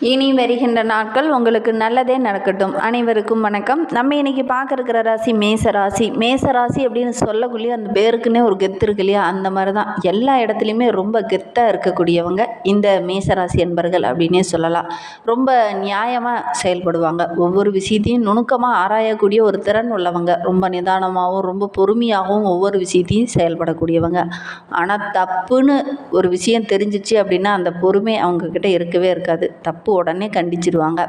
இனி வருகின்ற நாட்கள் உங்களுக்கு நல்லதே நடக்கட்டும். அனைவருக்கும் வணக்கம். நம்ம இன்னைக்கு பார்க்குற ராசி மேச ராசி. மேச ராசி அப்படின்னு சொல்லக்குள்ளேயே அந்த பேருக்குன்னே ஒரு கெத்து இருக்கு இல்லையா? அந்த மாதிரி தான் எல்லா இடத்துலையுமே ரொம்ப கெத்தாக இருக்கக்கூடியவங்க இந்த மேச ராசி என்பர்கள் அப்படின்னே சொல்லலாம். ரொம்ப நியாயமாக செயல்படுவாங்க. ஒவ்வொரு விஷயத்தையும் நுணுக்கமாக ஆராயக்கூடிய ஒரு திறன் உள்ளவங்க. ரொம்ப நிதானமாகவும் ரொம்ப பொறுமையாகவும் ஒவ்வொரு விஷயத்தையும் செயல்படக்கூடியவங்க. ஆனால் தப்புன்னு ஒரு விஷயம் தெரிஞ்சிச்சு அப்படின்னா அந்த பொறுமை அவங்கக்கிட்ட இருக்கவே இருக்காது. தப்பு உடனே கண்டிச்சிடுவாங்க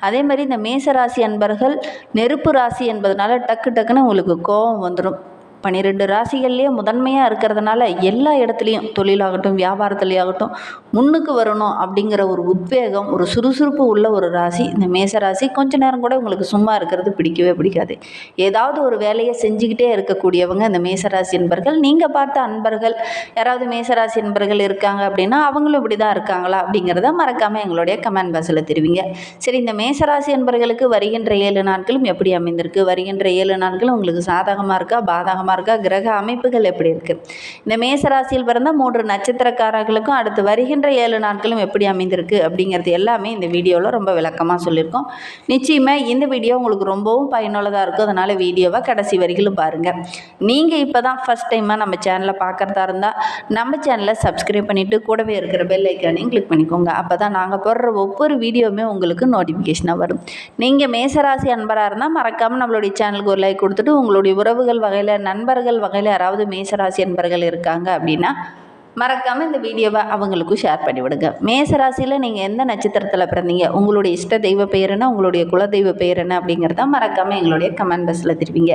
அதே மாதிரி இந்த மேச ராசி அன்பர்கள் நெருப்பு ராசி என்பதனால டக்கு டக்குன்னு உங்களுக்கு கோபம் வந்துடும் பன்னிரெண்டு ராசிகள்லேயே முதன்மையாக இருக்கிறதுனால எல்லா இடத்துலையும் தொழிலாகட்டும் வியாபாரத்துலேயாகட்டும் முன்னுக்கு வரணும் அப்படிங்கிற ஒரு உத்வேகம் ஒரு சுறுசுறுப்பு உள்ள ஒரு ராசி. இந்த மேச ராசி கொஞ்ச நேரம் கூட உங்களுக்கு சும்மா இருக்கிறது பிடிக்கவே பிடிக்காது. ஏதாவது ஒரு வேலையை செஞ்சுக்கிட்டே இருக்கக்கூடியவங்க இந்த மேசராசி என்பர்கள் நீங்கள் பார்த்த அன்பர்கள் யாராவது மேசராசி என்பர்கள் இருக்காங்க அப்படின்னா அவங்களும் இப்படி தான் இருக்காங்களா அப்படிங்கிறத மறக்காமல் எங்களுடைய கமெண்ட் பாக்ஸில் தெரிவிங்க. சரி இந்த மேசராசி என்பர்களுக்கு வருகின்ற ஏழு நாட்களும் எப்படி அமைந்திருக்கு? வருகின்ற ஏழு நாட்களும் உங்களுக்கு சாதகமாக இருக்கா? பாதகமாக இருக்கா கிரக அமைப்புகள் எப்படி இருக்குது இந்த மேசராசியில் பிறந்த மூன்று நட்சத்திரக்காரர்களுக்கும் அடுத்து வருகின்ற ஏழு நாட்களும் எப்படி அமைந்திருக்கு அப்படிங்கிறது எல்லாமே இந்த வீடியோவில் ரொம்ப விளக்கமாக சொல்லியிருக்கோம். நிச்சயமாக இந்த வீடியோ உங்களுக்கு ரொம்பவும் பயனுள்ளதாக இருக்கும். அதனால் வீடியோவை கடைசி வரைக்கும் பாருங்கள் நீங்கள் இப்போ தான் ஃபஸ்ட் டைமாக நம்ம சேனலை பார்க்குறதா இருந்தால் நம்ம சேனலை சப்ஸ்கிரைப் பண்ணிவிட்டு கூடவே இருக்கிற பெல் ஐக்கானையும் கிளிக் பண்ணிக்கோங்க. அப்போ தான் நாங்கள் போடுற ஒவ்வொரு வீடியோவுமே உங்களுக்கு நோட்டிஃபிகேஷனாக வரும். நீங்கள் மேசராசி அன்பராக இருந்தால் மறக்காமல் நம்மளுடைய சேனலுக்கு ஒரு லைக் கொடுத்துட்டு உங்களுடைய உறவுகள் வகையில் நண்பர்கள் வகையில் யாராவது மேசராசி அன்பர்கள் இருக்காங்க அப்படின்னா மறக்காமல் இந்த வீடியோவை அவங்களுக்கும் ஷேர் பண்ணி விடுங்க மேச ராசியில் நீங்கள் எந்த நட்சத்திரத்தில் பிறந்தீங்க? உங்களுடைய இஷ்ட தெய்வ பெயர் என்ன? உங்களுடைய குலதெய்வ பெயர் என்ன? அப்படிங்கிறத மறக்காமல் எங்களுடைய கமெண்ட் பாக்ஸில் தெரிவிங்க.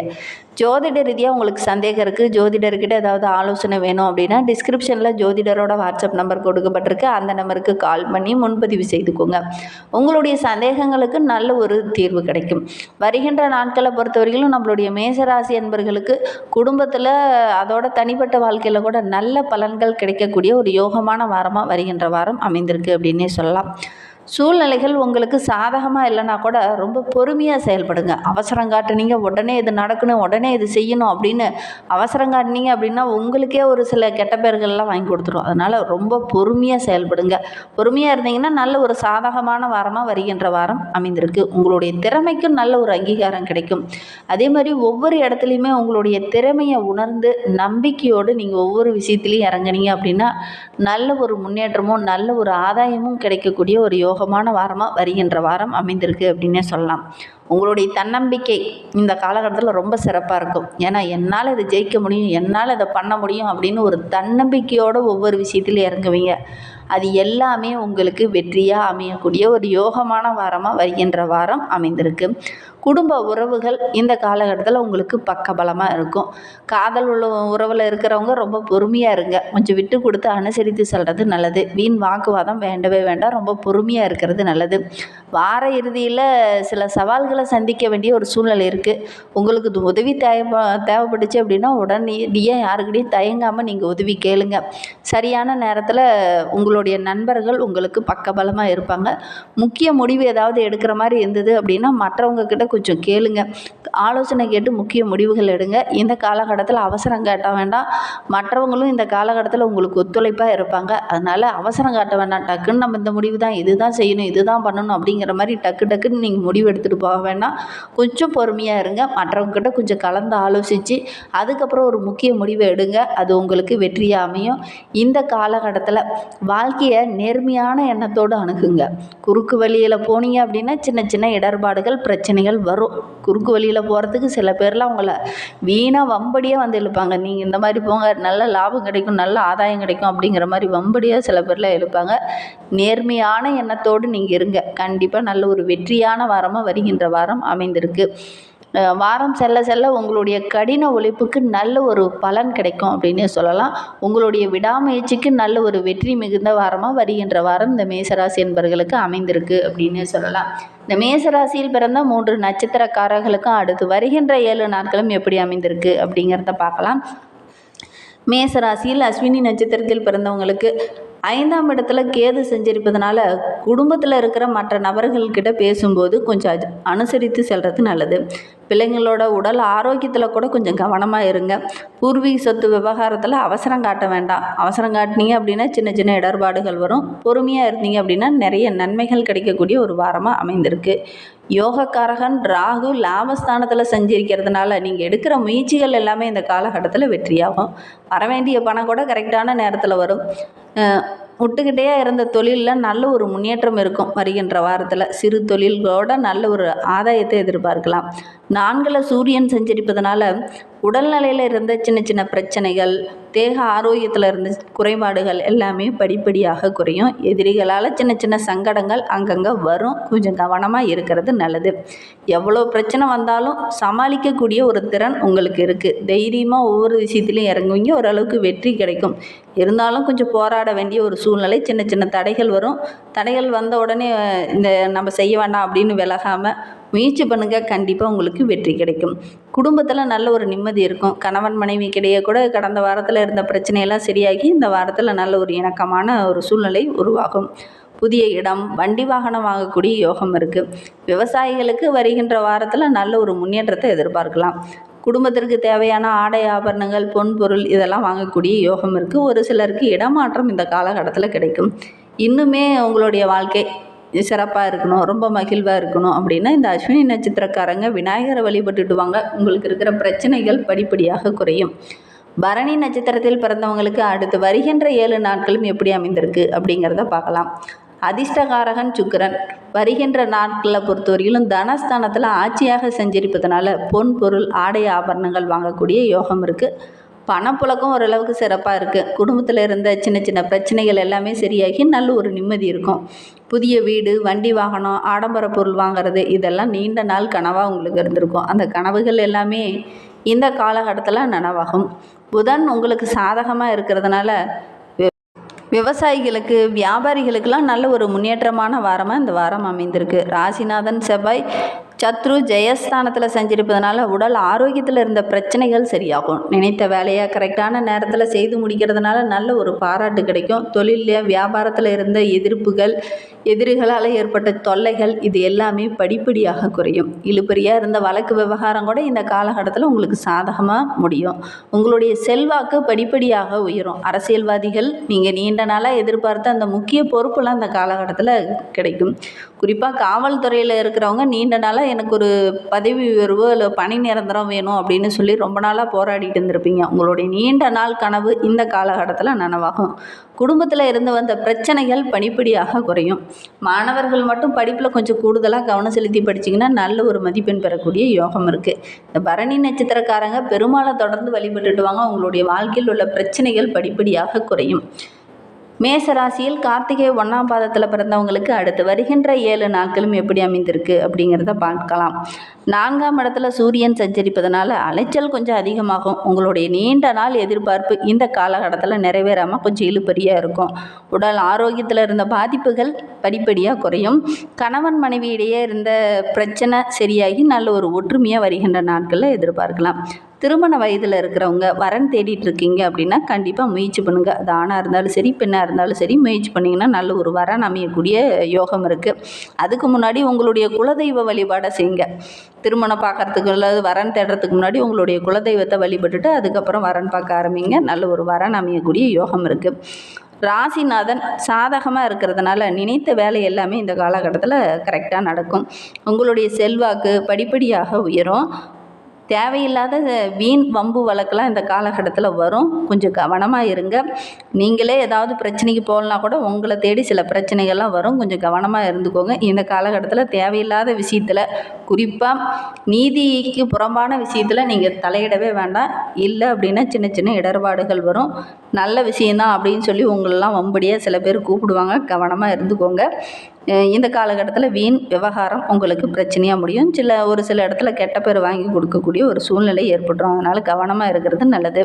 ஜோதிட ரீதியாக உங்களுக்கு சந்தேகம் இருக்குது ஜோதிடர்கிட்ட ஏதாவது ஆலோசனை வேணும் அப்படின்னா டிஸ்கிரிப்ஷனில் ஜோதிடரோட வாட்ஸ்அப் நம்பர் கொடுக்கப்பட்டிருக்கு. அந்த நம்பருக்கு கால் பண்ணி முன்பதிவு செய்துக்கோங்க. உங்களுடைய சந்தேகங்களுக்கு நல்ல ஒரு தீர்வு கிடைக்கும். வருகின்ற நாட்களை பொறுத்தவரையிலும் நம்மளுடைய மேசராசி என்பர்களுக்கு குடும்பத்தில் அதோட தனிப்பட்ட வாழ்க்கையில் கூட நல்ல பலன்கள் கிடைக்கும். கிடைக்கக்கூடிய ஒரு யோகமான வாரமாக வருகின்ற வாரம் அமைந்திருக்கு அப்படின்னே சொல்லலாம். சூழ்நிலைகள் உங்களுக்கு சாதகமாக இல்லைனா கூட ரொம்ப பொறுமையாக செயல்படுங்க. அவசரம் காட்டுனீங்க உடனே இது நடக்கணும் உடனே இது செய்யணும் அப்படின்னு அவசரம் காட்டுனீங்க அப்படின்னா உங்களுக்கே ஒரு சில கெட்ட பேர்கள்லாம் வாங்கி கொடுத்துரும். அதனால் ரொம்ப பொறுமையாக செயல்படுங்க. பொறுமையாக இருந்தீங்கன்னா நல்ல ஒரு சாதகமான வாரமாக வருகின்ற வாரம் அமைந்திருக்கு. உங்களுடைய திறமைக்கும் நல்ல ஒரு அங்கீகாரம் கிடைக்கும். அதே மாதிரி ஒவ்வொரு இடத்துலையுமே உங்களுடைய திறமையை உணர்ந்து நம்பிக்கையோடு நீங்கள் ஒவ்வொரு விஷயத்துலையும் இறங்குனீங்க அப்படின்னா நல்ல ஒரு முன்னேற்றமும் நல்ல ஒரு ஆதாயமும் கிடைக்கக்கூடிய ஒரு யோகமான வாரமாக வருகின்ற வாரம் அமைந்திருக்கு அப்படின்னே சொல்லலாம். உங்களுடைய தன்னம்பிக்கை இந்த காலகட்டத்தில் ரொம்ப சிறப்பாக இருக்கும். ஏன்னா என்னால் இதை ஜெயிக்க முடியும் என்னால் இதை பண்ண முடியும் அப்படின்னு ஒரு தன்னம்பிக்கையோடு ஒவ்வொரு விஷயத்துலையும் இறங்குவீங்க. அது எல்லாமே உங்களுக்கு வெற்றியாக அமையக்கூடிய ஒரு யோகமான வாரமாக வருகின்ற வாரம் அமைந்திருக்கு. குடும்ப உறவுகள் இந்த காலகட்டத்தில் உங்களுக்கு பக்கபலமாக இருக்கும். காதல் உள்ள உறவில் இருக்கிறவங்க ரொம்ப பொறுமையாக இருங்க. கொஞ்சம் விட்டு கொடுத்து அனுசரித்து செல்வது நல்லது. வீண் வாக்குவாதம் வேண்டவே வேண்டாம். ரொம்ப பொறுமையாக இருக்கிறது நல்லது. வார இறுதியில் சில சவால்கள் சந்திக்க வேண்டிய ஒரு சூழ்நிலை இருக்குது உங்களுக்கு இது உதவி தேவை தேவைப்பட்டுச்சு அப்படின்னா உடனடியாக யாருக்கிட்டையும் தயங்காமல் நீங்கள் உதவி கேளுங்க. சரியான நேரத்தில் உங்களுடைய நண்பர்கள் உங்களுக்கு பக்கபலமாக இருப்பாங்க. முக்கிய முடிவு ஏதாவது எடுக்கிற மாதிரி இருந்தது அப்படின்னா மற்றவங்க கிட்ட கொஞ்சம் கேளுங்க. ஆலோசனை கேட்டு முக்கிய முடிவுகள் எடுங்க. இந்த காலகட்டத்தில் அவசரம் காட்ட வேண்டாம். மற்றவங்களும் இந்த காலகட்டத்தில் உங்களுக்கு ஒத்துழைப்பாக இருப்பாங்க. அதனால் அவசரம் காட்ட வேண்டாம். டக்குன்னு நம்ம இந்த முடிவு தான் இது தான் செய்யணும் இது தான் பண்ணணும் அப்படிங்கிற மாதிரி டக்கு டக்குன்னு நீங்கள் முடிவு எடுத்துகிட்டு போக வேணாம் கொஞ்சம் பொறுமையாக இருங்க. மற்றவங்ககிட்ட கொஞ்சம் கலந்து ஆலோசித்து அதுக்கப்புறம் ஒரு முக்கிய முடிவை எடுங்க. அது உங்களுக்கு வெற்றியாக அமையும். இந்த காலகட்டத்தில் வாழ்க்கையை நேர்மையான எண்ணத்தோடு அணுகுங்க. குறுக்கு வழியில் போனீங்க அப்படின்னா சின்ன சின்ன இடர்பாடுகள் பிரச்சனைகள் வரும். குறுக்கு வழியில் போகிறதுக்கு சில பேர்லாம் உங்களை வீணாக வம்படியாக வந்து இழுப்பாங்க. நீங்கள் இந்த மாதிரி போங்க நல்ல லாபம் கிடைக்கும் நல்ல ஆதாயம் கிடைக்கும் அப்படிங்கிற மாதிரி வம்படியாக சில பேர்லாம் இழுப்பாங்க. நேர்மையான எண்ணத்தோடு நீங்கள் இருங்க. கண்டிப்பாக நல்ல ஒரு வெற்றியான வாரமாக வருகின்ற வாரம் அமைந்திருக்கு. வாரம் செல்ல செல்ல உங்களுடைய கடின உழைப்புக்கு நல்ல ஒரு பலன் கிடைக்கும் அப்படின்னு சொல்லலாம். உங்களுடைய விடாமுயற்சிக்கு நல்ல ஒரு வெற்றி மிகுந்த வாரமாக வருகின்ற வாரம் இந்த மேசராசி என்பர்களுக்கு அமைந்திருக்கு அப்படின்னு சொல்லலாம். இந்த மேசராசியில் பிறந்த மூன்று நட்சத்திரக்காரர்களுக்கும் அடுத்து வருகின்ற ஏழு நாட்களும் எப்படி அமைந்திருக்கு அப்படிங்கிறத பார்க்கலாம். மேசராசியில் அஸ்வினி நட்சத்திரத்தில் பிறந்தவங்களுக்கு ஐந்தாம் இடத்துல கேது செஞ்சிருப்பதனால குடும்பத்தில் இருக்கிற மற்ற நபர்கள்கிட்ட பேசும்போது கொஞ்சம் அனுசரித்து செல்வது நல்லது. பிள்ளைங்களோட உடல் ஆரோக்கியத்தில் கூட கொஞ்சம் கவனமாக இருங்க. பூர்வீக சொத்து விவகாரத்தில் அவசரம் காட்ட வேண்டாம். அவசரம் காட்டினீங்க அப்படின்னா சின்ன சின்ன இடர்பாடுகள் வரும். பொறுமையாக இருந்தீங்க அப்படின்னா நிறைய நன்மைகள் கிடைக்கக்கூடிய ஒரு வாரமாக அமைந்திருக்கு. யோகக்காரகன் ராகு லாபஸ்தானத்தில் செஞ்சிருக்கிறதுனால நீங்கள் எடுக்கிற முயற்சிகள் எல்லாமே இந்த காலகட்டத்தில் வெற்றியாகும். வர வேண்டிய பணம் கூட கரெக்டான நேரத்தில் வரும். விட்டுக்கிட்டே முட்டுக்கிட்டே இருந்த தொழிலில் நல்ல ஒரு முன்னேற்றம் இருக்கும் வருகின்ற வாரத்தில். சிறு தொழில்களோட நல்ல ஒரு ஆதாயத்தை எதிர்பார்க்கலாம். நான்கில் சூரியன் சஞ்சரிப்பதனால உடல்நிலையில் இருந்த சின்ன சின்ன பிரச்சனைகள் தேக ஆரோக்கியத்தில் இருந்த குறைபாடுகள் எல்லாமே படிப்படியாக குறையும். எதிரிகளால் சின்ன சின்ன சங்கடங்கள் அங்கங்கே வரும். கொஞ்சம் கவனமாக இருக்கிறது நல்லது. எவ்வளோ பிரச்சனை வந்தாலும் சமாளிக்கக்கூடிய ஒரு திறன் உங்களுக்கு இருக்குது தைரியமாக ஒவ்வொரு விஷயத்துலையும் இறங்குவீங்க. ஓரளவுக்கு வெற்றி கிடைக்கும். இருந்தாலும் கொஞ்சம் போராட வேண்டிய ஒரு சூழ்நிலை சின்ன சின்ன தடைகள் வரும். தடைகள் வந்த உடனே இந்த நம்ம செய்ய வேண்டாம் அப்படின்னு விலகாமல் முயற்சி பண்ணுங்கள் கண்டிப்பாக உங்களுக்கு வெற்றி கிடைக்கும். குடும்பத்தில் நல்ல ஒரு நிம்மதி இருக்கும். கணவன் மனைவிக்கிடையே கூட கடந்த வாரத்தில் இருந்த பிரச்சனையெல்லாம் சரியாகி இந்த வாரத்தில் நல்ல ஒரு இணக்கமான ஒரு சூழ்நிலை உருவாகும். புதிய இடம் வண்டி வாகனம் வாங்கக்கூடிய யோகம் இருக்குது விவசாயிகளுக்கு வருகின்ற வாரத்தில் நல்ல ஒரு முன்னேற்றத்தை எதிர்பார்க்கலாம். குடும்பத்திற்கு தேவையான ஆடை ஆபரணங்கள் பொன் பொருள் இதெல்லாம் வாங்கக்கூடிய யோகம் இருக்குது ஒரு சிலருக்கு இடமாற்றம் இந்த காலகட்டத்தில் கிடைக்கும். இன்னுமே உங்களுடைய வாழ்க்கை சிறப்பாக இருக்கணும் ரொம்ப மகிழ்வாக இருக்கணும் அப்படின்னா இந்த அஸ்வினி நட்சத்திரக்காரங்க விநாயகரை வழிபட்டுடுவாங்க உங்களுக்கு இருக்கிற பிரச்சனைகள் படிப்படியாக குறையும். பரணி நட்சத்திரத்தில் பிறந்தவங்களுக்கு அடுத்து வருகின்ற ஏழு நாட்களும் எப்படி அமைந்திருக்கு அப்படிங்கிறத பார்க்கலாம். அதிர்ஷ்டகாரகன் சுக்கரன். வருகின்ற நாட்களை பொறுத்தவரையிலும் தனஸ்தானத்தில் ஆட்சியாக செஞ்சிருப்பதனால பொன் பொருள் ஆடை ஆபரணங்கள் வாங்கக்கூடிய யோகம் இருக்குது பணப்புழக்கம் ஓரளவுக்கு சிறப்பாக இருக்குது குடும்பத்தில் இருந்த சின்ன சின்ன பிரச்சனைகள் எல்லாமே சரியாகி நல்ல ஒரு நிம்மதி இருக்கும். புதிய வீடு வண்டி வாகனம் ஆடம்பர பொருள் வாங்குறது இதெல்லாம் நீண்ட நாள் கனவாக உங்களுக்கு இருந்திருக்கும். அந்த கனவுகள் எல்லாமே இந்த காலகட்டத்தில் நனவாகும். புதன் உங்களுக்கு சாதகமாக இருக்கிறதுனால விவசாயிகளுக்கு வியாபாரிகளுக்கெல்லாம் நல்ல ஒரு முன்னேற்றமான வாரமாக இந்த வாரம் அமைந்திருக்கு. ராசிநாதன் செவ்வாய் சத்ரு ஜெயஸ்தானத்தில் செஞ்சிருப்பதனால உடல் ஆரோக்கியத்தில் இருந்த பிரச்சனைகள் சரியாகும். நினைத்த வேலையை கரெக்டான நேரத்தில் செய்து முடிக்கிறதுனால நல்ல ஒரு பாராட்டு கிடைக்கும். தொழிலில் வியாபாரத்தில் இருந்த எதிர்ப்புகள் எதிரிகளால் ஏற்பட்ட தொல்லைகள் இது எல்லாமே படிப்படியாக குறையும். இழுபறியாக இருந்த வழக்கு விவகாரம் கூட இந்த காலகட்டத்தில் உங்களுக்கு சாதகமாக முடியும். உங்களுடைய செல்வாக்கு படிப்படியாக உயரும். அரசியல்வாதிகள் நீங்கள் நீண்ட நாளாக எதிர்பார்த்த அந்த முக்கிய பொறுப்புலாம் இந்த காலகட்டத்தில் கிடைக்கும். குறிப்பாக காவல்துறையில் இருக்கிறவங்க நீண்ட நாளாக எனக்கு ஒரு பதவி உயர்வு இல்லை பணி நிரந்தரம் வேணும் அப்படின்னு சொல்லி ரொம்ப நாளாக போராடிட்டு இருந்திருப்பீங்க. உங்களுடைய நீண்ட நாள் கனவு இந்த காலகட்டத்தில் நனவாகும். குடும்பத்தில் இருந்து வந்த பிரச்சனைகள் படிப்படியாக குறையும். மாணவர்கள் மட்டும் படிப்பில் கொஞ்சம் கூடுதலாக கவனம் செலுத்தி படிச்சிங்கன்னா நல்ல ஒரு மதிப்பெண் பெறக்கூடிய யோகம் இருக்குது இந்த பரணி நட்சத்திரக்காரங்க பெருமாளை தொடர்ந்து வழிபட்டுட்டு வாங்க. உங்களுடைய வாழ்க்கையில் உள்ள பிரச்சனைகள் படிப்படியாக குறையும். மேச ராசியில் கார்த்திகை ஒன்றாம் பாதத்தில் பிறந்தவங்களுக்கு அடுத்து வருகின்ற ஏழு நாட்களும் எப்படி அமைந்திருக்கு அப்படிங்கிறத பார்க்கலாம். நான்காம் இடத்துல சூரியன் சஞ்சரிப்பதனால அலைச்சல் கொஞ்சம் அதிகமாகும். உங்களுடைய நீண்ட நாள் எதிர்பார்ப்பு இந்த காலகட்டத்தில் நிறைவேறாமல் கொஞ்சம் இழுபறியாக இருக்கும். உடல் ஆரோக்கியத்தில் இருந்த பாதிப்புகள் படிப்படியாக குறையும். கணவன் மனைவியிடையே இருந்த பிரச்சனை சரியாகி நல்ல ஒரு ஒற்றுமையாக வருகின்ற நாட்களில் எதிர்பார்க்கலாம். திருமண வயதில் இருக்கிறவங்க வரன் தேடிட்டு இருக்கீங்க அப்படின்னா கண்டிப்பாக முயற்சி பண்ணுங்கள் அது ஆணாக இருந்தாலும் சரி பெண்ணாக இருந்தாலும் சரி முயற்சி பண்ணிங்கன்னா நல்ல ஒரு வரன் அமையக்கூடிய யோகம் இருக்குது அதுக்கு முன்னாடி உங்களுடைய குலதெய்வ வழிபாடை செய்யுங்க. திருமணம் பார்க்கறதுக்கு அல்லது வரன் தேடுறதுக்கு முன்னாடி உங்களுடைய குலதெய்வத்தை வழிபட்டுட்டு அதுக்கப்புறம் வரன் பார்க்க ஆரம்பிங்க. நல்ல ஒரு வரன் அமையக்கூடிய யோகம் இருக்குது ராசிநாதன் சாதகமாக இருக்கிறதுனால நினைத்த வேலை எல்லாமே இந்த காலகட்டத்தில் கரெக்டாக நடக்கும். உங்களுடைய செல்வாக்கு படிப்படியாக உயரும். தேவையில்லாத வீண் வம்பு வழக்கெல்லாம் இந்த காலகட்டத்தில் வரும். கொஞ்சம் கவனமாக இருங்க. நீங்களே ஏதாவது பிரச்சனைக்கு போகலனா கூட உங்களை தேடி சில பிரச்சனைகள்லாம் வரும். கொஞ்சம் கவனமாக இருந்துக்கோங்க. இந்த காலகட்டத்தில் தேவையில்லாத விஷயத்தில் குறிப்பாக நீதிக்கு புறம்பான விஷயத்தில் நீங்கள் தலையிடவே வேண்டாம். இல்லை அப்படின்னா சின்ன சின்ன இடர்பாடுகள் வரும். நல்ல விஷயந்தான் அப்படின்னு சொல்லி உங்களெல்லாம் வம்படியாக சில பேர் கூப்பிடுவாங்க. கவனமாக இருந்துக்கோங்க. இந்த காலகட்டத்தில் வீண் விவகாரம் உங்களுக்கு பிரச்சனையாக முடியும். சில ஒரு சில இடத்துல கெட்ட பேர் வாங்கி கொடுக்கக்கூடிய ஒரு சூழ்நிலை ஏற்பட்டுரும். அதனால் கவனமாக இருக்கிறது நல்லது.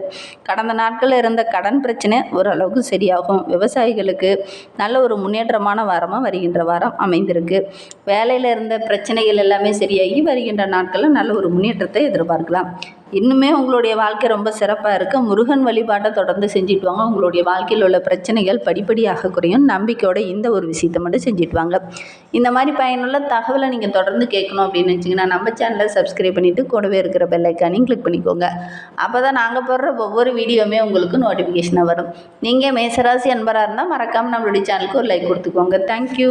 கடந்த நாட்களில் இருந்த கடன் பிரச்சனை ஓரளவுக்கு சரியாகும். விவசாயிகளுக்கு நல்ல ஒரு முன்னேற்றமான வாரமாக வருகின்ற வாரம் அமைந்திருக்கு. வேலையில் இருந்த பிரச்சனைகள் எல்லாமே சரியாகி வருகின்ற நாட்களில் நல்ல ஒரு முன்னேற்றத்தை எதிர்பார்க்கலாம். இன்னுமே உங்களுடைய வாழ்க்கை ரொம்ப சிறப்பாக இருக்க. முருகன் வழிபாட்டை தொடர்ந்து செஞ்சுட்டு வாங்க. உங்களுடைய வாழ்க்கையில் உள்ள பிரச்சனைகள் படிப்படியாக குறையும். நம்பிக்கையோட இந்த ஒரு விஷயத்தை மட்டும் செஞ்சுட்டு வாங்க. இந்த மாதிரி பயனுள்ள தகவலை நீங்கள் தொடர்ந்து கேட்கணும் அப்படின்னு வச்சிங்கன்னா நம்ம சேனலை சப்ஸ்கிரைப் பண்ணிவிட்டு கூடவே இருக்கிற பெல்லைக்கானையும் கிளிக் பண்ணிக்கோங்க. அப்போ தான் நாங்கள் போடுற ஒவ்வொரு வீடியோவுமே உங்களுக்கு நோட்டிஃபிகேஷனாக வரும். நீங்கள் மேசராசி அன்பராக இருந்தால் மறக்காமல் நம்மளுடைய சேனலுக்கு ஒரு லைக் கொடுத்துக்கோங்க. தேங்க்யூ